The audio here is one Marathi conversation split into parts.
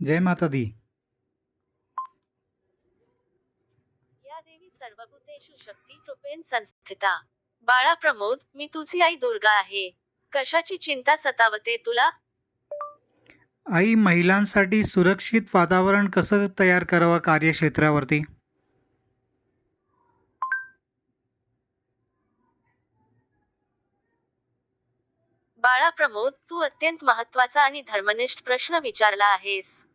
जय माता दी। या देवी सर्वभूतेषु शक्तिरूपेण संस्थिता। बाळा प्रमोद मी तुझी आई दुर्गा आहे. कशाची चिंता सतावते तुला? आई महिलांसाठी सुरक्षित वातावरण कसं तयार करावं कार्यक्षेत्रावरती? बाळा प्रमोद तू अत्यंत महत्त्वाचा आणि धर्मनिष्ठ प्रश्न विचारला आहेस.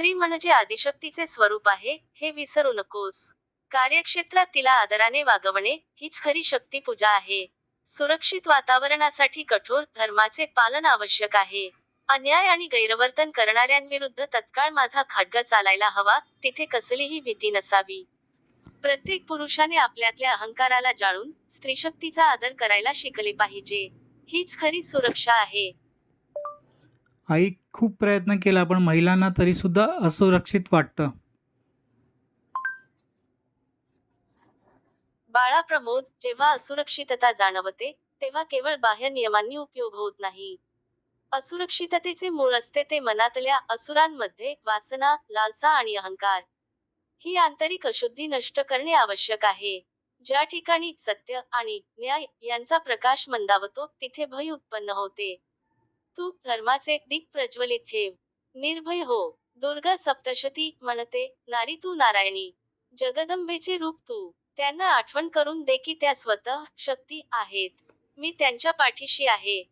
स्त्री म्हणजे आदिशक्तीचे स्वरूप आहे हे विसरू नकोस. कार्यक्षेत्रात तिला आदराने वागवणे हीच खरी शक्ती पूजा आहे. सुरक्षित वातावरणासाठी कठोर धर्माचे पालन आवश्यक आहे. अन्याय आणि गैरवर्तन करणाऱ्यांविरुद्ध तत्काळ माझा खाडगा चालायला हवा तिथे कसलीही भीती नसावी. प्रत्येक पुरुषाने आपल्यातल्या अहंकाराला जाळून स्त्रीशक्तीचा आदर करायला शिकले पाहिजे. हीच खरी सुरक्षा आहे. आई खूप प्रयत्न केला पण महिलांना तरीसुद्धा असुरक्षित वाटतं. बाळा प्रमोद जेव्हा असुरक्षितता जाणवते तेव्हा केवळ बाह्य नियमांनी उपयोग होत नाही. असुरक्षिततेचे मूळ असते ते मनातल्या असुरांमध्ये वासना लालसा आणि अहंकार. ही आंतरिक अशुद्धी नष्ट करणे आवश्यक आहे. ज्या ठिकाणी सत्य आणि न्याय यांचा प्रकाश मंदावतो तिथे भय उत्पन्न होते. तू धर्माचे दीप प्रज्वलित ठेव निर्भय हो दुर्गा सप्तशती म्हणते नारी तू नारायणी. जगदंबेचे रूप तू. त्यांना आठवण करून दे की त्या स्वतः शक्ती आहेत. मी त्यांच्या पाठीशी आहे.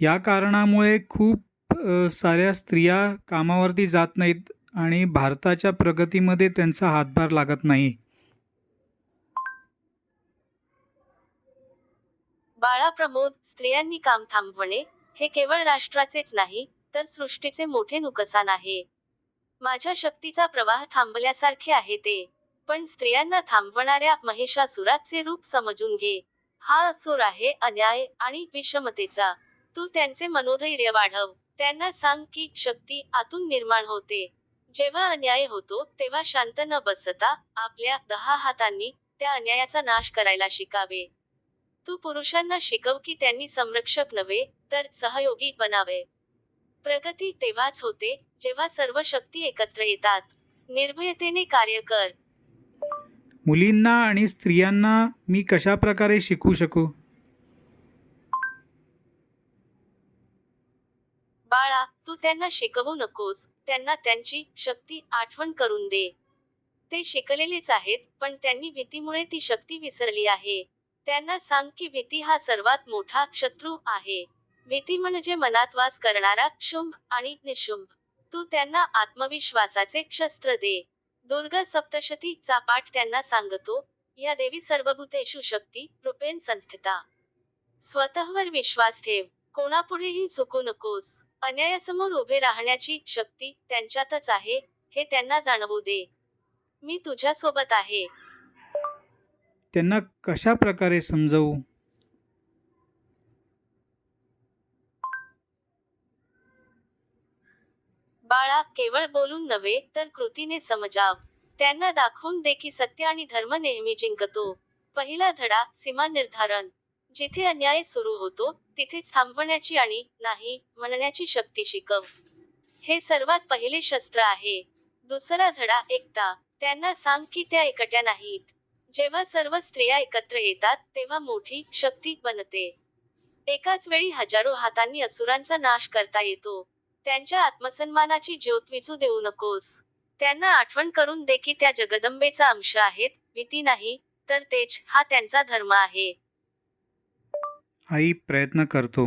या कारणामुळे खूप साऱ्या स्त्रिया कामावरती जात नाहीत आणि भारताच्या प्रगतीमध्ये त्यांचा हातभार लागत नाही. बाळा प्रमोद स्त्रियांनी काम थांबवणे हे केवळ राष्ट्राचेच नाही तर सृष्टीचे मोठे नुकसान आहे. माझ्या शक्तीचा प्रवाह थांबल्यासारखे आहे ते पण स्त्रियांना थांबवणाऱ्या महिषासुराचे रूप समजून घे. हा असुर आहे अन्याय आणि विषमतेचा. तू त्यांचे मनोधैर्य वाढव. त्यांना सांग की शक्ती आतून निर्माण होते. जेव्हा अन्याय होतो तेव्हा शांत न बसता आपल्या दहा हातांनी त्या अन्यायाचा नाश करायला शिकावे. तू पुरुषांना शिकव की त्यांनी संरक्षक नव्हे तर सहयोगी बनावे. प्रगती तेव्हाच होते जेव्हा सर्व शक्ती एकत्र येतात. निर्भयतेने कार्य कर. मुलींना आणि स्त्रियांना मी कशा प्रकारे शिकवू शकू? बाळा तू त्यांना शिकवू नकोस. त्यांना त्यांची शक्ती आठवण करून दे. ते शिकलेलेच आहेत पण त्यांनी भीतीमुळे ती शक्ती विसरली आहे. त्यांना सांग की भीती हा सर्वात मोठा शत्रू आहे. भीती म्हणजे मनात वास करणारा शुंभ आणि निशुंभ. तू त्यांना आत्मविश्वासाचे शस्त्र दे. दुर्गा सप्तशती चा पाठ त्यांना सांगतो या देवी सर्वभूतेषु शक्ती रूपेन संस्थिता. स्वतःवर विश्वास ठेव कोणापुढेही चुकू नकोस. अन्यायासमोर उभे राहण्याची शक्ती त्यांच्यातच आहे हे त्यांना जाणवू दे. मी तुझ्यासोबत आहे. त्यांना कशा प्रकारे समजवू? बाळा केवळ बोलून नव्हे तर कृतीने समजाव. त्यांना दाखवून दे की सत्य आणि धर्म नेहमी जिंकतो. पहिला धडा सीमा निर्धारण. जिथे अन्याय सुरू होतो तिथे थांबवण्याची आणि नाही म्हणण्याची शक्ती शिकव. हे सर्वात पहिले शस्त्र आहे. दुसरा धडा एकता. त्यांना सांग की त्या एकट्या नाहीत. जेव्हा सर्व स्त्रिया एकत्र येतात तेव्हा मोठी शक्ती बनते. एकाच वेळी हजारो हातांनी असुरांचा नाश करता येतो. त्यांच्या आत्मसन्मानाची ज्योत विझू देऊ नकोस. त्यांना आठवण करून दे की त्या जगदंबेचा अंश आहेत भीती नाही तर तेज हा त्यांचा धर्म आहे. आई प्रयत्न करतो.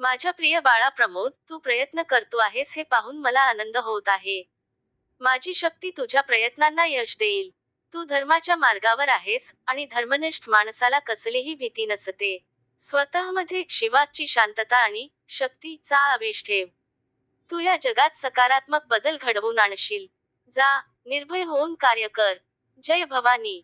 माझ्या प्रिय बाळा प्रमोद तू प्रयत्न करतो आहेस हे पाहून मला आनंद होत आहे. माझी शक्ती तुझ्या प्रयत्नांना यश देईल. तू धर्माच्या मार्गावर आहेस आणि धर्मनिष्ठ माणसाला कसलीही भीती नसते. स्वतःमध्ये शिवाची शांतता आणि शक्तीचा आवेश ठेव. तू या जगात सकारात्मक बदल घडवून आणशील. जा निर्भय होऊन कार्य कर. जय भवानी.